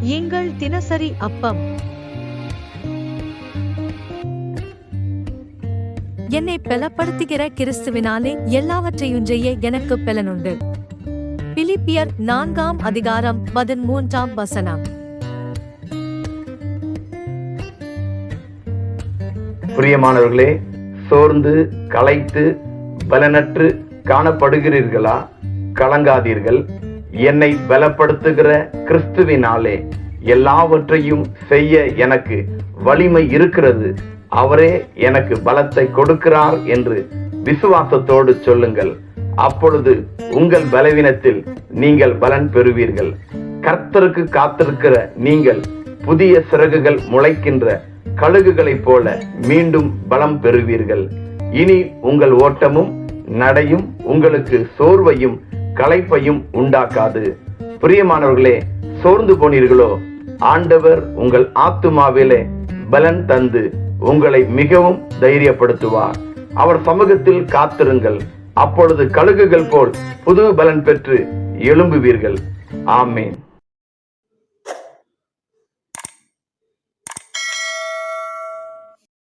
எங்கள் தினசரி அப்பம். என்னை பலப்படுத்துகிற கிறிஸ்துவினாலே எல்லாவற்றையும் செய்ய எனக்கு பலனுண்டு. பிலிப்பியர் நான்காம் அதிகாரம் பதிமூன்றாம் வசனம். பிரியமானவர்களே சோர்ந்து களைத்து பலனற்று காணப்படுகிறீர்களா? கலங்காதீர்கள். என்னை பலப்படுத்துகிற கிறிஸ்துவினாலே எல்லாவற்றையும் செய்ய எனக்கு வலிமை இருக்கிறது. அவரே எனக்கு பலத்தை கொடுக்கிறார் என்று விசுவாசத்தோடு சொல்லுங்கள். அப்பொழுது உங்கள் பலவீனத்தில் நீங்கள் பலன் பெறுவீர்கள். கர்த்தருக்கு காத்திருக்கிற நீங்கள் புதிய சிறகுகள் முளைக்கின்ற கழுகுகளைப் போல மீண்டும் பலம் பெறுவீர்கள். இனி உங்கள் ஓட்டமும் நடையும் உங்களுக்கு சோர்வையும் களைப்பையும் உண்டாக்காது. பிரியமானவர்களே சோர்ந்து போனீர்களோ? ஆண்டவர் உங்கள் ஆத்துமாவிலே பலன் தந்து உங்களை மிகவும் தைரியப்படுத்துவார். அவர் சமூகத்தில் காத்திருங்கள். அப்பொழுது கழுகுகள் போல் புது பலன் பெற்று எழும்புவீர்கள். ஆமேன்.